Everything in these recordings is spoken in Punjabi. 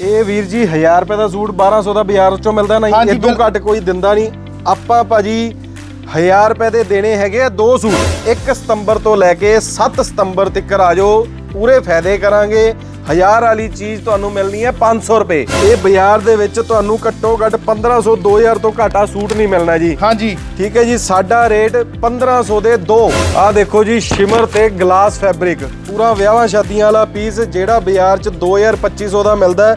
ਇਹ ਵੀਰ ਜੀ 1000 ਰੁਪਏ ਦਾ ਸੂਟ 1200 ਦਾ ਬਾਜ਼ਾਰ ਚੋਂ ਮਿਲਦਾ ਨਹੀਂ ਇਦੋਂ ਘੱਟ ਕੋਈ ਦਿੰਦਾ ਨਹੀਂ। ਆਪਾਂ ਭਾਜੀ 1000 ਰੁਪਏ ਦੇ ਦੇਣੇ ਹੈਗੇ ਆ ਦੋ ਸੂਟ। 1 ਸਤੰਬਰ ਤੋਂ ਲੈ ਕੇ 7 ਸਤੰਬਰ ਤੱਕ ਆ ਜਾਓ ਪੂਰੇ ਫਾਇਦੇ ਕਰਾਂਗੇ। 1000 ਵਾਲੀ ਚੀਜ਼ ਤੁਹਾਨੂੰ ਮਿਲਣੀ ਹੈ 500 ਰੁਪਏ। ਇਹ ਬਾਜ਼ਾਰ ਦੇ ਵਿੱਚ ਤੁਹਾਨੂੰ ਘੱਟੋ ਘੱਟ 1500 2000 ਤੋਂ ਘਾਟਾ ਸੂਟ ਨਹੀਂ ਮਿਲਣਾ ਜੀ। ਹਾਂਜੀ। ਠੀਕ ਹੈ ਜੀ ਸਾਡਾ ਰੇਟ 1500 ਦੇ ਦੋ। ਆਹ ਦੇਖੋ ਜੀ ਸ਼ਿਮਰ ਤੇ ਗਲਾਸ ਫੈਬਰਿਕ। ਪੂਰਾ ਵਿਆਹਾਂ ਸ਼ਾਦੀਆਂ ਵਾਲਾ ਪੀਸ ਜਿਹੜਾ ਬਾਜ਼ਾਰ 'ਚ 2000 2500 ਦਾ ਮਿਲਦਾ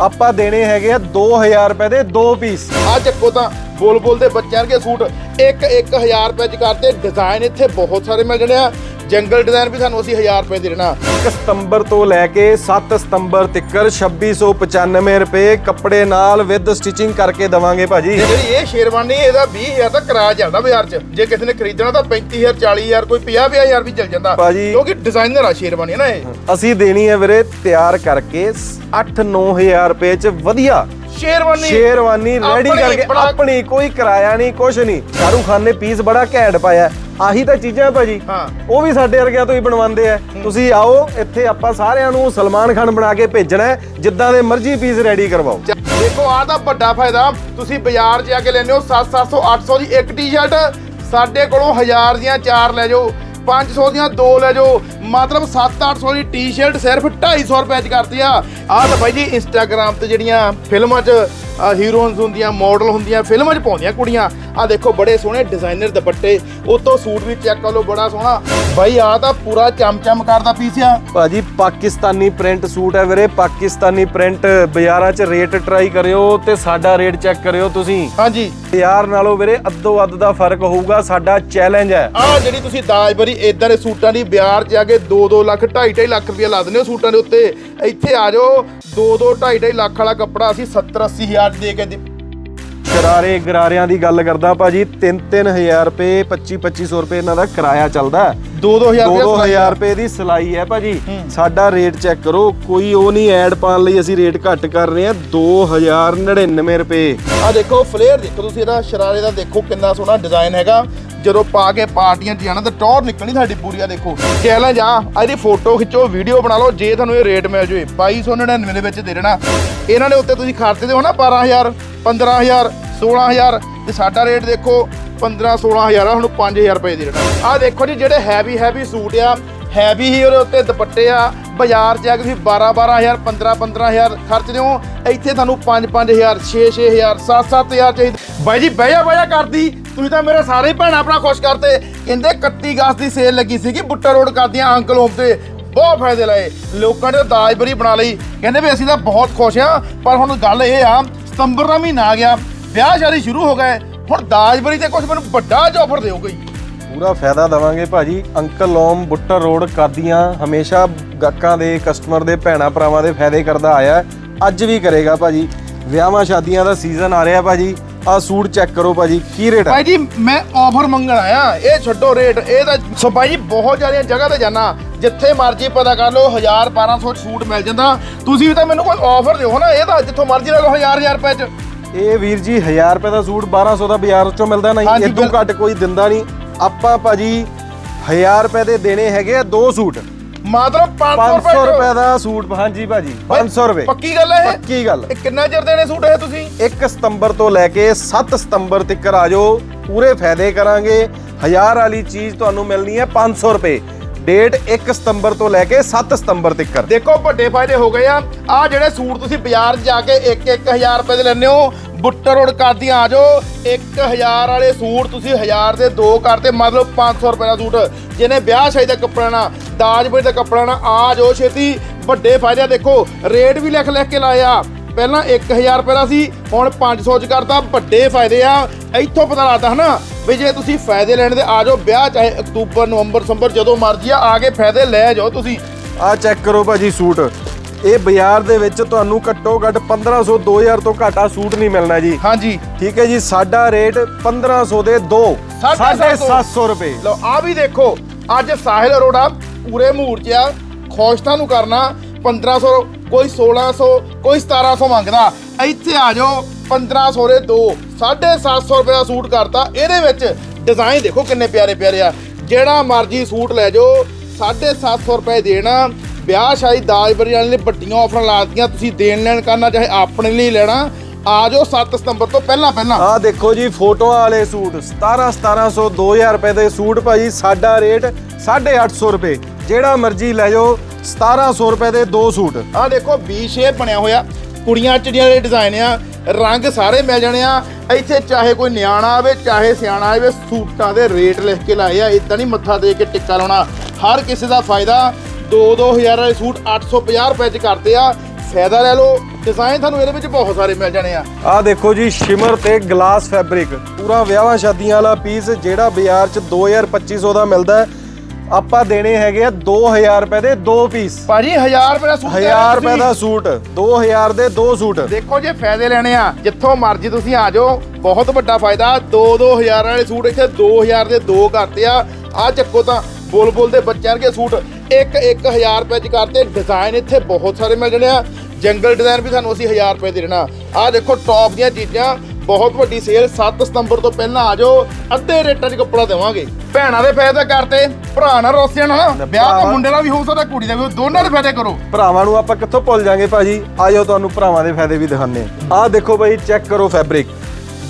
ਆਪਾਂ ਦੇਣੇ ਹੈਗੇ ਆ 2000 ਰੁਪਏ ਦੇ ਦੋ ਪੀਸ। ਆ ਚੱਕੋ ਤਾਂ ਬੋਲ ਬੋਲ ਦੇ ਬੱਚਿਆਂ ਦੇ ਸੂਟ। ਇੱਕ 1000 ਰੁਪਏ ਚ ਕਰਤੇ ਡਿਜ਼ਾਈਨ ਇੱਥੇ ਬਹੁਤ ਸਾਰੇ ਮਿਲ ਜਣੇ ਆ। ਜੰਗਲ ਡਿਜ਼ਾਈਨ ਵੀ ਸਾਨੂੰ ਅਸੀਂ 1000 ਰੁਪਏ ਦੇ ਦੇਣਾ। 1 ਸਤੰਬਰ ਤੋਂ ਲੈ ਕੇ 7 ਸਤੰਬਰ ਤੱਕ 2695 ਰੁਪਏ ਕੱਪੜੇ ਨਾਲ ਵਿਦ ਸਟਿਚਿੰਗ ਕਰਕੇ ਦਵਾਂਗੇ ਭਾਜੀ। ਜਿਹੜੀ ਇਹ ਸ਼ੇਰਵਾਨੀ ਇਹਦਾ 20000 ਦਾ ਕਿਰਾਇਆ ਚੱਲਦਾ ਬਾਜ਼ਾਰ 'ਚ। ਜੇ ਕਿਸੇ ਨੇ ਖਰੀਦਣਾ ਤਾਂ 35000 40000 ਕੋਈ 50000 ਵੀ ਚੱਲ ਜਾਂਦਾ। ਭਾਜੀ- ਕਿਉਂਕਿ ਡਿਜ਼ਾਈਨਰ ਆ ਸ਼ੇਰਵਾਨੀ ਨਾ ਇਹ। ਅਸੀਂ ਦੇਣੀ ਹੈ ਵੀਰੇ ਤਿਆਰ ਕਰਕੇ 8-9000 ਰੁਪਏ 'ਚ ਵਧੀਆ ਸ਼ੇਰਵਾਨੀ। ਸ਼ੇਰਵਾਨੀ ਰੈਡੀ ਆਪਣੀ ਕਰਕੇ ਬਣਾ- ਆਪਣੀ ਕੋਈ ਕਿਰਾਇਆ ਨਹੀਂ ਕੁਛ ਨਹੀਂ। ਸ਼ਾਹਰੁਖ ਖਾਨ ਨੇ ਪੀਸ ਬੜਾ ਘੈਂਟ ਪਾਇਆ ਆਹੀ ਤਾਂ ਚੀਜ਼ਾਂ ਭਾਜੀ। ਹਾਂ। ਉਹ ਵੀ ਸਾਡੇ ਵਰਗਿਆਂ ਤੋਂ ਹੀ ਬਣਵਾਉਂਦੇ ਆ। ਤੁਸੀਂ ਆਓ ਇੱਥੇ ਆਪਾਂ ਸਾਰਿਆਂ ਨੂੰ ਸਲਮਾਨ ਖਾਨ ਬਣਾ ਕੇ ਭੇਜਣਾ ਹੈ, ਜਿੱਦਾਂ ਦੇ ਮਰਜ਼ੀ ਪੀਸ ਰੈਡੀ ਕਰਵਾਓ। ਚ- ਦੇਖੋ ਆਹ ਤਾਂ ਵੱਡਾ ਫਾਇਦਾ। ਤੁਸੀਂ ਬਾਜ਼ਾਰ 'ਚ ਜਾ ਕੇ ਲੈਂਦੇ ਹੋ 7-700 800 ਦੀ ਇੱਕ ਟੀ-ਸ਼ਰਟ ਸਾਡੇ ਕੋਲੋਂ 1000 ਦੀਆਂ ਚਾਰ ਲੈ ਜਾਓ 500 ਦੀਆਂ ਦੋ ਲੈ ਜਾਓ। ਮਤਲਬ 7-800 ਦੀ ਟੀ-ਸ਼ਰਟ ਸਿਰਫ 250 ਰੁਪਏ 'ਚ ਕਰਤੀ ਆ। ਆਹ ਤਾਂ ਬਾਈ ਜੀ ਇੰਸਟਾਗ੍ਰam ਤੇ ਜਿਹੜੀਆਂ ਫਿਲਮਾਂ 'ਚ ਹੀਰੋਇਨਸ ਹੁੰਦੀਆਂ ਮਾਡਲ ਹੁੰਦੀਆਂ ਫਿਲਮਾਂ 'ਚ ਪਾਉਂਦੀਆਂ ਕੁੜੀਆਂ। ਆ ਦੇਖੋ ਬੜੇ ਸੋਹਣੇ ਡਿਜ਼ਾਈਨਰ ਦੁਪੱਟੇ। ਉਤੋਂ ਸੂਟ ਵੀ ਚੈੱਕ ਕਰ ਲਓ ਬੜਾ ਸੋਹਣਾ। ਬਾਈ ਆ ਤਾਂ ਪੂਰਾ ਚਮਚਮ ਕਰਦਾ ਪੀਸ ਆ। ਭਾਜੀ ਪਾਕਿਸਤਾਨੀ ਪ੍ਰਿੰਟ ਸੂਟ ਹੈ ਵੀਰੇ। ਪਾਕਿਸਤਾਨੀ ਪ੍ਰਿੰਟ ਬਾਜ਼ਾਰਾਂ 'ਚ ਰੇਟ ਟਰਾਈ ਕਰਿਓ ਤੇ ਸਾਡਾ ਰੇਟ ਚੈੱਕ ਕਰਿਓ ਤੁਸੀਂ। ਹਾਂਜੀ। ਬਾਜ਼ਾਰ ਨਾਲੋਂ ਵੀਰੇ ਅੱਧੋ ਅੱਧ ਦਾ ਫ਼ਰਕ ਹੋਊਗਾ ਸਾਡਾ ਚੈਲੰਜ ਹੈ। ਆ ਜਿਹੜੀ ਤੁਸੀਂ ਦਾਜ ਬਰੀ ਇਦਾਂ ਦੇ ਸੂਟਾਂ ਦੀ ਬਾਜ਼ਾਰ 'ਚ ਜਾ ਕੇ 2-2 ਲੱਖ 2.5 ਲੱਖ ਰੁਪਏ ਲਾ ਦਿੰਦੇ ਹੋ ਸੂਟਾਂ ਦੇ ਉੱਤੇ। ਇੱਥੇ ਆ ਜਾਓ 2-2 2.5 ਲੱਖ ਵਾਲਾ ਕੱਪੜਾ ਅਸੀਂ 70-80 ਹਜ਼ਾਰ 'ਚ ਦੇ ਕੇ ਸ਼ਰਾਰੇ ਗਰਾਰਿਆਂ ਦੀ ਗੱਲ ਕਰਦਾ ਭਾਜੀ 3-3000 ਰੁਪਏ 25-2500 ਰੁਪਏ ਇਹਨਾਂ ਦਾ ਕਿਰਾਇਆ ਚੱਲਦਾ। 2-2 ਹਜ਼ਾਰ ਰੁਪਏ 2-2000 ਰੁਪਏ ਦੀ ਸਿਲਾਈ ਹੈ ਭਾਜੀ। ਸਾਡਾ ਰੇਟ ਚੈੱਕ ਕਰੋ ਕੋਈ ਉਹ ਨਹੀਂ ਐਡ ਪਾਉਣ ਲਈ ਅਸੀਂ ਰੇਟ ਘੱਟ ਕਰ ਰਹੇ ਹਾਂ 2099 ਰੁਪਏ। ਆ ਦੇਖੋ ਫਲੇਅਰ ਦੇਖੋ ਤੁਸੀਂ ਇਹਦਾ ਸ਼ਰਾਰੇ ਦਾ ਦੇਖੋ ਕਿੰਨਾ ਸੋਹਣਾ ਡਿਜ਼ਾਈਨ ਹੈਗਾ। ਜਦੋਂ ਪਾ ਕੇ ਪਾਰਟੀਆਂ 'ਚ ਜਾਣਾ ਤਾਂ ਟੌਰ ਨਿਕਲਣੀ ਸਾਡੀ ਪੂਰੀ ਆ ਦੇਖੋ ਚੈਲੰਜ ਆ ਆ ਇਹਦੀ ਫੋਟੋ ਖਿੱਚੋ ਵੀਡੀਓ ਬਣਾ ਲਓ, ਜੇ ਤੁਹਾਨੂੰ ਇਹ ਰੇਟ ਮਿਲ ਜਵੇ 2299 ਦੇ ਵਿੱਚ ਦੇ ਦੇਣਾ। ਇਹਨਾਂ ਦੇ ਉੱਤੇ ਤੁਸੀਂ ਖਰਚਦੇ ਹੋ ਨਾ 12000 15000 16000 ਤੇ ਸਾਡਾ ਰੇਟ ਦੇਖੋ 15 16000 ਆ, ਹੁਣ 5000 ਰੁਪਏ ਦੇ ਦੇਣਾ। ਆ ਦੇਖੋ ਜੀ, ਜਿਹੜੇ ਹੈਵੀ ਹੈਵੀ ਸੂਟ ਆ ਹੈਵੀ ਹੀ ਉਹਦੇ ਉੱਤੇ ਦੁਪੱਟੇ ਆ, ਬਾਜ਼ਾਰ 'ਚ ਆ ਕੇ ਤੁਸੀਂ 12 12000 15 15000 ਖਰਚਦੇ ਹੋ ਇੱਥੇ ਤੁਹਾਨੂੰ 5 5000 6 6000 7 7000 ਚਾਹੀਦਾ। ਬਾਈ ਜੀ ਬਹਿਆ ਬਹਿਆ ਕਰਦੀ। ਤੁਸੀਂ ਤਾਂ ਮੇਰੇ ਸਾਰੇ ਭੈਣਾਂ ਆਪਣਾ ਖੁਸ਼ ਕਰਤੇ। ਕਹਿੰਦੇ 31 ਅਗਸਤ ਦੀ ਸੇਲ ਲੱਗੀ ਸੀਗੀ, ਬੁੱਟਾ ਰੋਡ ਕਰਦੀਆਂ ਅੰਕਲ ਹੋਮ ਤੇ। ਬਹੁਤ ਫਾਇਦੇ ਲਏ। ਲੋਕਾਂ ਨੇ ਤਾਂ ਦਾਜ ਬਰੀ ਬਣਾ ਲਈ। ਕਹਿੰਦੇ ਵੀ ਅਸੀਂ ਤਾਂ ਬਹੁਤ ਖੁਸ਼ ਆ ਪਰ ਹੁਣ ਗੱਲ ਇਹ ਆ, ਸਤੰਬਰ ਦਾ ਮਹੀਨਾ ਆ ਗਿਆ, ਵਿਆਹ ਸ਼ਾਦੀ ਸ਼ੁਰੂ ਹੋ ਗਏ। ਹੁਣ ਦਾਜ ਬਰੀ ਤੇ ਕੁਝ ਮੈਨੂੰ ਵੱਡਾ ਜਿਹਾ ਆਫਰ ਦਿਓ ਕੋਈ। ਪੂਰਾ ਫਾਇਦਾ ਦਵਾਂਗੇ ਭਾਜੀ। Uncle home Butta road Qadian ਹਮੇਸ਼ਾ ਗਾਹਕਾਂ ਦੇ ਕਸਟਮਰ ਦੇ, ਭੈਣਾ ਭਰਾਵਾਂ ਦੇ ਫਾਇਦੇ ਕਰਦਾ ਆਇਆ। ਅੱਜ ਵੀ ਕਰੇਗਾ ਭਾਜੀ। ਵਿਆਹਾਂ ਸ਼ਾਦੀਆਂ ਦਾ ਸੀਜ਼ਨ ਆ ਰਿਹਾ ਭਾਜੀ। ਆਹ ਸੂਟ ਚੈੱਕ ਕਰੋ ਭਾਜੀ ਕੀ ਰੇਟ ਹੈ ਭਾਈ ਜੀ ਮੈਂ ਆਫਰ ਮੰਗਣ ਆਇਆ। ਇਹ ਛੱਡੋ ਰੇਟ ਇਹ ਤਾਂ ਸੋ ਭਾਈ ਜੀ ਬਹੁਤ ਜ਼ਿਆਦੀਆਂ ਜਗ੍ਹਾ ਤੇ ਜਾਣਾ ਜਿੱਥੇ ਮਰਜ਼ੀ ਪਤਾ ਕਰ ਲਓ 1000 1200 ਚ ਸੂਟ ਮਿਲ ਜਾਂਦਾ। ਤੁਸੀਂ ਵੀ ਤਾਂ ਮੈਨੂੰ ਕੋਈ ਆਫਰ ਦਿਓ ਨਾ ਇਹ ਤਾਂ ਜਿੱਥੋਂ ਮਰਜ਼ੀ ਲੈ ਲਓ 1000 1000 ਰੁਪਏ ਚ। ਇਹ ਵੀਰ ਜੀ 1000 ਰੁਪਏ ਦਾ ਸੂਟ 1200 ਦਾ ਬਾਜ਼ਾਰ ਚੋਂ ਮਿਲਦਾ ਨਹੀਂ ਹਾਂਜੀ, ਇਦੋਂ ਬਿਲ- ਘੱਟ ਕੋਈ ਦਿੰਦਾ ਨਹੀਂ। ਆਪਾਂ ਭਾਜੀ 1000 ਰੁਪਏ ਦੇ ਦੇਣੇ ਹੈਗੇ ਆ ਦੋ ਸੂਟ। ਮਤਲਬ 500 500 ਰੁਪਏ ਦਾ ਸੂਟ ਹਾਂਜੀ ਭਾਜੀ 500 ਰੁਪਏ। ਪੱਕੀ ਗੱਲ ਹੈ ਇਹ? ਪੱਕੀ ਗੱਲ। ਇਹ ਕਿੰਨਾ ਚਿਰ ਦੇਣੇ ਸੂਟ ਇਹ ਤੁਸੀਂ? 1 ਸਤੰਬਰ ਤੋਂ ਲੈ ਕੇ 7 ਸਤੰਬਰ ਤੱਕ ਆ ਜਾਓ। ਪੂਰੇ ਫਾਇਦੇ ਕਰਾਂਗੇ। 1000 ਵਾਲੀ ਚੀਜ਼ ਤੁਹਾਨੂੰ ਮਿਲਣੀ ਹੈ 500 ਰੁਪਏ। ਡੇਟ 1 ਸਤੰਬਰ ਤੋਂ ਲੈ ਕੇ 7 ਸਤੰਬਰ ਤੱਕ। ਦੇਖੋ ਵੱਡੇ ਫਾਇਦੇ ਹੋ ਗਏ ਆ। ਆ ਜਿਹੜੇ ਸੂਟ ਤੁਸੀਂ ਬਾਜ਼ਾਰ ਜਾ ਕੇ 1-1000 ਰੁਪਏ ਦੇ ਲੈਂਦੇ ਹੋ ਬੁੱਟਰ ਰੋਡ ਕਰਦੀਆਂ ਆ ਜਾਓ। 1000 ਵਾਲੇ ਸੂਟ ਤੁਸੀਂ 1000 ਦੇ ਦੋ ਕਰਤੇ ਮਤਲਬ 500 ਰੁਪਏ ਦਾ ਸੂਟ। ਜਿਹਨੇ ਵਿਆਹ ਸ਼ਾਦੀ ਦਾ ਕੱਪੜਾ ਨਾ ਦਾਜ ਬੇਟ ਦਾ ਕੱਪੜਾ ਨਾ ਆ ਜਾਓ ਛੇਤੀ। ਵੱਡੇ ਫਾਇਦੇ ਦੇਖੋ, ਰੇਟ ਵੀ ਲਿਖ ਲਿਖ ਕੇ ਲਾਇਆ ਪਹਿਲਾਂ 1000 ਰੁਪਏ ਦਾ ਸੀ, ਹੁਣ 500 ਚ ਕਰਤਾ। ਵੱਡੇ ਫਾਇਦੇ ਆ। ਇੱਥੋਂ ਪਤਾ ਲੱਗਦਾ ਹਨਾ ਵੀ ਜੇ ਤੁਸੀਂ ਫਾਇਦੇ ਲੈਣ ਦੇ ਆ ਜਾਓ, ਵਿਆਹ ਚਾਹੇ ਅਕਤੂਬਰ, ਨਵੰਬਰ, ਦਸੰਬਰ, ਜਦੋਂ ਮਰਜ਼ੀ ਆ ਆ ਕੇ ਫਾਇਦੇ ਲੈ ਜਾਓ ਤੁਸੀਂ। ਆ ਚੈੱਕ ਕਰੋ ਭਾਜੀ ਸੂਟ। ਇਹ ਬਾਜ਼ਾਰ ਦੇ ਵਿੱਚ ਤੁਹਾਨੂੰ ਘੱਟੋ ਘੱਟ 1500 2000 ਤੋਂ ਘਾਟਾ ਸੂਟ ਨਹੀਂ ਮਿਲਣਾ ਜੀ। ਹਾਂਜੀ। ਠੀਕ ਹੈ ਜੀ ਸਾਡਾ ਰੇਟ 1500 ਦੇ ਦੋ ਸਾਢੇ ਸੱਤ ਸੌ। 750 ਰੁਪਏ। ਲਓ ਆ ਵੀ ਦੇਖੋ ਅੱਜ ਸਾਹਿਲ ਅਰੋੜਾ ਪੂਰੇ ਮੂਡ 'ਚ ਆ ਖੁਸ਼ ਤੁਹਾਨੂੰ ਕਰਨਾ 1500 ਕੋਈ 1600 ਕੋਈ 1700 ਮੰਗਦਾ ਇੱਥੇ ਆ ਜਾਓ 1500 ਦੇ ਦੋ 750 ਰੁਪਏ ਦਾ ਸੂਟ ਕਰਤਾ ਇਹਦੇ ਵਿੱਚ ਡਿਜ਼ਾਈਨ ਦੇਖੋ ਕਿੰਨੇ ਪਿਆਰੇ ਪਿਆਰੇ ਆ ਜਿਹੜਾ ਮਰਜ਼ੀ ਸੂਟ ਲੈ ਜਾਓ 750 ਰੁਪਏ ਦੇਣਾ ਵਿਆਹ ਸ਼ਾਦੀ ਦਾਜ ਬਰੀ ਵਾਲੇ ਨੇ ਵੱਡੀਆਂ ਆਫਰਾਂ ਲਾ ਦਿੱਤੀਆਂ ਤੁਸੀਂ ਦੇਣ ਲੈਣ ਕਰਨਾ ਚਾਹੇ ਆਪਣੇ ਲਈ ਲੈਣਾ ਆ ਜਾਓ 7 ਸਤੰਬਰ ਤੋਂ ਪਹਿਲਾਂ ਪਹਿਲਾਂ। ਆਹ ਦੇਖੋ ਜੀ ਫੋਟੋਆਂ ਵਾਲੇ ਸੂਟ 17 1700 2000 ਰੁਪਏ ਦੇ ਸੂਟ ਭਾਜੀ ਸਾਡਾ ਰੇਟ 850 ਰੁਪਏ। ਜਿਹੜਾ ਮਰਜ਼ੀ ਲੈ ਜਾਓ 1700 ਰੁਪਏ ਦੇ ਦੋ ਸੂਟ। ਆਹ ਦੇਖੋ ਵੀ ਸ਼ੇਪ ਬਣਿਆ ਹੋਇਆ। ਕੁੜੀਆਂ ਚਿੜੀਆਂ ਦੇ ਡਿਜ਼ਾਈਨ ਆ ਰੰਗ ਸਾਰੇ ਮਿਲ ਜਾਣੇ ਆ। ਇੱਥੇ ਚਾਹੇ ਕੋਈ ਨਿਆਣਾ ਆਵੇ ਚਾਹੇ ਸਿਆਣਾ ਆਵੇ ਸੂਟਾਂ ਦੇ ਰੇਟ ਲਿਖ ਕੇ ਲਾਏ ਆ। ਇਦਾਂ ਨਹੀਂ ਮੱਥਾ ਦੇ ਕੇ ਟਿੱਕਾ ਲਾਉਣਾ। ਹਰ ਕਿਸੇ ਦਾ ਫਾਇਦਾ। 2-2000 ਵਾਲੇ ਸੂਟ 850 ਰੁਪਏ ਚ ਕਰਦੇ ਆ। ਫਾਇਦਾ ਲੈ ਲਓ ਡਿਜ਼ਾਈਨ ਤੁਹਾਨੂੰ ਇਹਦੇ ਵਿੱਚ ਬਹੁਤ ਸਾਰੇ ਮਿਲ ਜਾਣੇ ਆ। ਆਹ ਦੇਖੋ ਜੀ ਸ਼ਿਮਰ ਤੇ ਗਲਾਸ ਫੈਬਰਿਕ ਪੂਰਾ ਵਿਆਹਾਂ ਸ਼ਾਦੀਆਂ ਵਾਲਾ ਪੀਸ ਜਿਹੜਾ ਬਾਜ਼ਾਰ 'ਚ 2000 2500 ਦਾ ਮਿਲਦਾ ਆਪਾਂ ਦੇਣੇ ਹੈਗੇ ਆ 2000 ਰੁਪਏ ਦੇ ਦੋ ਪੀਸ ਭਾਜੀ 1000 ਰੁਪਏ ਦਾ ਸੂਟ ਦੇ 1000 ਰਹੇ ਰੁਪਏ ਦਾ ਸੂਟ 2000 ਦੇ ਦੋ ਸੂਟ। ਦੇਖੋ ਜੇ ਫਾਇਦੇ ਲੈਣੇ ਆ ਜਿੱਥੋਂ ਮਰਜ਼ੀ ਤੁਸੀਂ ਆ ਜਾਓ। ਬਹੁਤ ਵੱਡਾ ਫਾਇਦਾ 2-2000 ਵਾਲੇ ਸੂਟ ਇੱਥੇ 2000 ਦੇ ਦੋ ਕਰਤੇ ਆ। ਆ ਚੱਕੋ ਤਾਂ ਬੁਲਬੁਲ ਦੇ ਬੱਚਿਆਂ ਦੇ ਸੂਟ। 1-1000 ਰੁਪਏ ਚ ਕਰਤੇ ਡਿਜ਼ਾਈਨ ਇੱਥੇ ਬਹੁਤ ਸਾਰੇ ਮਿਲ ਜਾਣੇ ਆ। ਜੰਗਲ ਡਿਜ਼ਾਈਨ ਵੀ ਤੁਹਾਨੂੰ ਅਸੀਂ 1000 ਰੁਪਏ ਦੇ ਦੇਣਾ। ਆ ਦੇਖੋ ਟੌਪ ਦੀਆਂ ਚੀਜ਼ਾਂ ਬਹੁਤ ਵੱਡੀ ਸੇਲ 7 ਸਤੰਬਰ ਤੋਂ ਪਹਿਲਾਂ ਆ ਜਾਓ ਅੱਧੇ ਰੇਟਾਂ 'ਚ ਕੱਪੜਾ ਦੇਵਾਂਗੇ। ਭੈਣਾਂ ਦੇ ਫਾਇਦੇ ਕਰਤੇ ਭਰਾ ਨਾਲ ਰੋਸਿਆ ਨਾ ਵਿਆਹ ਤਾਂ ਮੁੰਡੇ ਦਾ ਵੀ ਹੋ ਸਕਦਾ ਕੁੜੀ ਦਾ ਵੀ ਹੋ, ਦੋਨਾਂ ਦੇ ਫਾਇਦੇ ਕਰੋ। ਭਰਾਵਾਂ ਨੂੰ ਆਪਾਂ ਕਿੱਥੋਂ ਭੁੱਲ ਜਾਾਂਗੇ ਭਾਜੀ? ਆਜੋ ਤੁਹਾਨੂੰ ਭਰਾਵਾਂ ਦੇ ਫਾਇਦੇ ਵੀ ਦਿਖਾਣੇ ਆਹ ਦੇਖੋ ਭਾਈ ਚੈੱਕ ਕਰੋ ਫੈਬਰਿਕ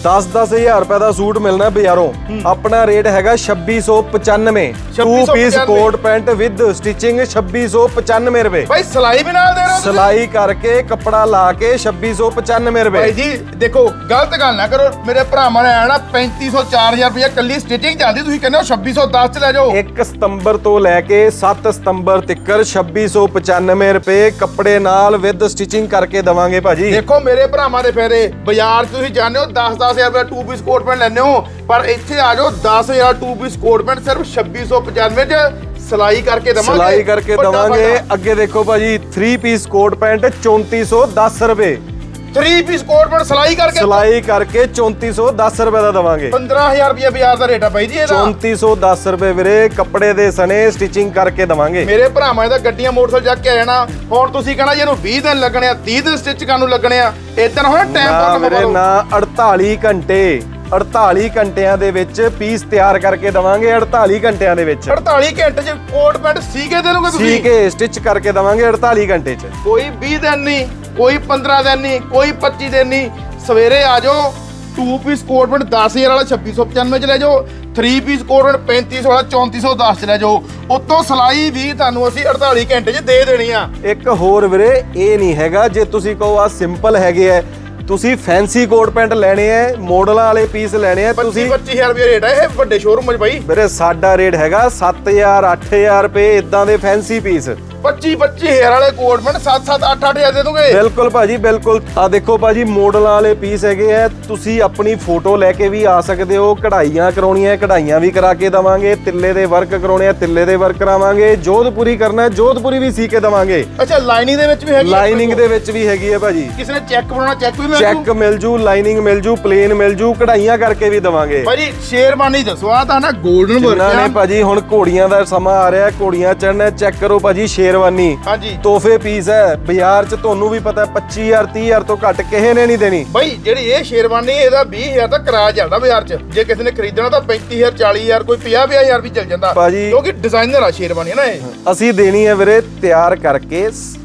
10-10000 ਰੁਪਏ ਦਾ ਸੂਟ ਮਿਲਣਾ ਬਾਜ਼ਾਰੋਂ। ਆਪਣਾ ਰੇਟ ਹੈਗਾ 2695 to 2695 piece coat pant with stitching 2695 ਰੁਪਏ। ਭਾਈ ਸਲਾਈ ਵੀ ਨਾਲ ਦੇ ਰਹੇ ਹੋ? ਸਲਾਈ ਕਰਕੇ ਕੱਪੜਾ ਲਾ ਕੇ 2695 ਭਾਈ ਰੁਪਏ। ਜੀ ਦੇਖੋ ਗਲਤ ਗੱਲ ਨਾ ਕਰੋ। ਮੇਰੇ ਭਰਾਵਾਂ ਨੇ ਆਣਾ 3500 4000 ਰੁਪਏ ਕੱਲੀ ਸਟਿਚਿੰਗ ਚੱਲਦੀ ਤੁਸੀਂ ਕਹਿੰਦੇ ਹੋ 2610 ਚ ਲੈ ਜਾਓ। 1 ਸਤੰਬਰ ਤੋਂ ਲੈ ਕੇ 7 ਸਤੰਬਰ ਤੱਕ 2695 ਰੁਪਏ ਕੱਪੜੇ ਨਾਲ ਵਿਦ ਸਟਿਚਿੰਗ ਕਰਕੇ ਦਵਾਂਗੇ ਭਾਜੀ। ਦੇਖੋ ਮੇਰੇ ਭਰਾਵਾਂ ਦੇ ਫਾਇਦੇ ਬਾਜ਼ਾਰ ਤੁਸੀਂ ਜਾਂਦੇ ਹੋ 10-10000 ਰੁਪਏ ਟੂ ਪੀਸ ਕੋਟ ਪੈਂਟ ਲੈਂਦੇ ਹੋ। ਪਰ ਇੱਥੇ ਆ ਜਾਓ 10000 ਟੂ ਪੀਸ ਕੋਟ ਪੈਂਟ ਸਿਰਫ 2695 ਚ ਸਲਾਈ ਕਰਕੇ ਦਵਾਂਗੇ। ਸਲਾਈ ਕਰਕੇ ਦਵਾਂਗੇ। ਅੱਗੇ ਦੇਖੋ ਭਾਜੀ 3 ਪੀਸ ਕੋਟ ਪੈਂਟ 3410 ਰੁਪਏ। 3 ਪੀਸ ਕੋਟ ਪੈਂਟ ਸਲਾਈ ਕਰਕੇ ਸਲਾਈ ਕਰਕੇ 3410 ਰੁਪਏ ਦਾ ਦਵਾਂਗੇ। 15000 ਰੁਪਏ ਬਾਜ਼ਾਰ ਦਾ ਰੇਟ ਆ ਬਾਈ ਜੀ ਇਹਦਾ। 3410 ਰੁਪਏ ਵੀਰੇ ਕੱਪੜੇ ਦੇ ਸਨੇ ਸਟਿਚਿੰਗ ਕਰਕੇ ਦਵਾਂਗੇ। ਮੇਰੇ ਭਰਾਵਾਂ ਇਹਦਾ ਗੱਡੀਆਂ ਮੋਟਰਸਾਈਕਲ ਚੱਕ ਕੇ ਆ ਜਾਣਾ। ਹੁਣ ਤੁਸੀਂ ਕਹਣਾ ਜੀ ਇਹਨੂੰ 20 ਦਿਨ ਲੱਗਣੇ ਆ 30 ਦਿਨ ਸਟਿਚ ਕਰਨ ਨੂੰ ਲੱਗਣੇ ਆ। ਇਦਾਂ ਹੋਣਾ ਟਾਈਮ ਨਾ ਵੀਰੇ ਨਾ 48 ਘੰਟੇ। 48 ਘੰਟਿਆਂ ਦੇ ਵਿੱਚ ਪੀਸ ਤਿਆਰ ਕਰਕੇ ਦਵਾਂਗੇ 48 ਘੰਟਿਆਂ ਦੇ ਵਿੱਚ। 48 ਘੰਟੇ ਚ ਕੋਟ ਪੈਂਟ ਸੀ ਕੇ ਦੇ ਲੋਗੇ ਤੁਸੀਂ? ਕੇ ਸਟਿਚ ਕਰਕੇ ਦਵਾਂਗੇ 48 ਘੰਟੇ ਚ। ਕੋਈ 20 ਦਿਨ ਨਹੀਂ ਕੋਈ 15 ਦਿਨ ਨਹੀਂ ਕੋਈ 25 ਦਿਨ ਨਹੀਂ। ਸਵੇਰੇ ਆ ਜਾਓ 2 ਪੀਸ ਕੋਟ ਪੈਂਟ 10000 ਵਾਲਾ 2695 ਚ ਲੈ ਜਾਓ 3 ਪੀਸ ਕੋਟ ਪੈਂਟ 3500 ਵਾਲਾ 3410 ਚ ਲੈ ਜਾਓ। ਉਤੋਂ ਸਲਾਈ ਵੀ ਤੁਹਾਨੂੰ ਅਸੀਂ 48 ਘੰਟੇ ਚ ਦੇ ਦੇਣੀ ਆ। ਇੱਕ ਹੋਰ ਵੀਰੇ ਇਹ ਨਹੀਂ ਹੈਗਾ ਜੇ ਤੁਸੀਂ ਕਹੋ ਆ ਸਿੰਪਲ ਹੈਗੇ ਐ ਤੁਸੀਂ ਫੈਂਸੀ ਕੋਟ ਪੈਂਟ ਲੈਣੇ ਐ ਮਾਡਲਾਂ ਵਾਲੇ ਪੀਸ ਲੈਣੇ ਐ 25 ਤੁਸੀਂ 25000 ਰੁਪਏ ਰੇਟ ਆ ਇਹ ਵੱਡੇ ਸ਼ੋਰੂਮ 'ਚ ਬਾਈ। ਵੀਰੇ ਸਾਡਾ ਰੇਟ ਹੈਗਾ 7000 8000 ਰੁਪਏ ਇਦਾਂ ਦੇ ਫੈਂਸੀ ਪੀਸ। 25 25000 ਵਾਲੇ ਕੋਟ ਪੈਂਟ 7 7 8 8000 ਦੇ ਦੋਗੇ। ਬਿਲਕੁਲ ਭਾਜੀ ਬਿਲਕੁਲ। ਆ ਦੇਖੋ ਭਾਜੀ ਮਾਡਲਾਂ ਵਾਲੇ ਪੀਸ ਹੈਗੇ ਐ। ਤੁਸੀਂ ਆਪਣੀ ਫੋਟੋ ਲੈ ਕੇ ਵੀ ਆ ਸਕਦੇ ਹੋ। ਕਢਾਈਆਂ ਕਰਾਉਣੀਆਂ ਕਢਾਈਆਂ ਵੀ ਕਰਾ ਕੇ ਦਵਾਂਗੇ। ਤਿੱਲੇ ਦੇ ਵਰਕ ਕਰਾਉਣੇ ਆ ਤਿੱਲੇ ਦੇ ਵਰਕ ਕਰਾਵਾਂਗੇ। ਜੋਧਪੁਰੀ ਕਰਨਾ ਹੈ, ਜੋਧਪੁਰੀ ਵੀ ਸੀ ਕੇ ਦਵਾਂਗੇ। ਅੱਛਾ ਲਾਈਨਿੰਗ ਦੇ ਵਿੱਚ ਵੀ ਹੈਗੀ ਆ ਲਾਈਨਿੰਗ ਦੇ ਵਿੱਚ ਵੀ ਹੈਗੀ ਹੈ ਭਾਜੀ। ਕਿਸੇ ਨੇ ਚੈੱਕ ਬਣਾਉਣਾ ਚੈੱਕ ਵੀ ਮਿਲ ਜੂ? ਚੈੱਕ ਮਿਲ ਜੂ ਲਾਈਨਿੰਗ ਮਿਲ ਜੂ ਪਲੇਨ ਮਿਲ ਜੂ ਕਢਾਈਆਂ ਕਰਕੇ ਵੀ ਦਵਾਂਗੇ। ਭਾਜੀ ਸ਼ੇਰਵਾਨੀ ਦੱਸੋ ਆ ਤਾਂ ਨਾ 골ਡਨ ਜਿਨ੍ਹਾਂ ਨੇ ਵਰਕ ਭਾਜੀ ਹੁਣ ਘੋੜੀਆਂ ਦਾ ਸਮਾਂ ਆ ਰਿਹਾ ਘੋੜੀਆਂ ਚੜਨਾ ਚੈੱਕ ਕਰੋ ਭਾਜੀ ਸ਼ੇਰਵਾਨੀ ਹਾਂਜੀ। ਤੋਹਫੇ ਪੀਸ ਹੈ ਬਾਜ਼ਾਰ 'ਚ ਤੁਹਾਨੂੰ ਵੀ ਪਤਾ ਹੈ 25000 30000 ਤੋਂ ਘੱਟ ਕਿਸੇ ਨੇ ਨਹੀਂ ਦੇਣੀ। ਭਾਈ ਜਿਹੜੀ ਇਹ ਸ਼ੇਰਵਾਨੀ ਇਹਦਾ 20000 ਦਾ ਕਿਰਾਇਆ ਚੱਲਦਾ ਬਾਜ਼ਾਰ 'ਚ। ਜੇ ਕਿਸੇ ਨੇ ਖਰੀਦਣਾ ਤਾਂ 35000 40000 ਕੋਈ 50000 ਵੀ ਚੱਲ ਜਾਂਦਾ। ਭਾਜੀ- ਕਿਉਂਕਿ ਡਿਜ਼ਾਈਨਰ ਆ ਸ਼ੇਰਵਾਨੀ ਨਾ ਇਹ। ਅਸੀਂ ਦੇਣੀ ਹੈ ਵੀਰੇ ਤਿਆਰ ਕਰਕੇ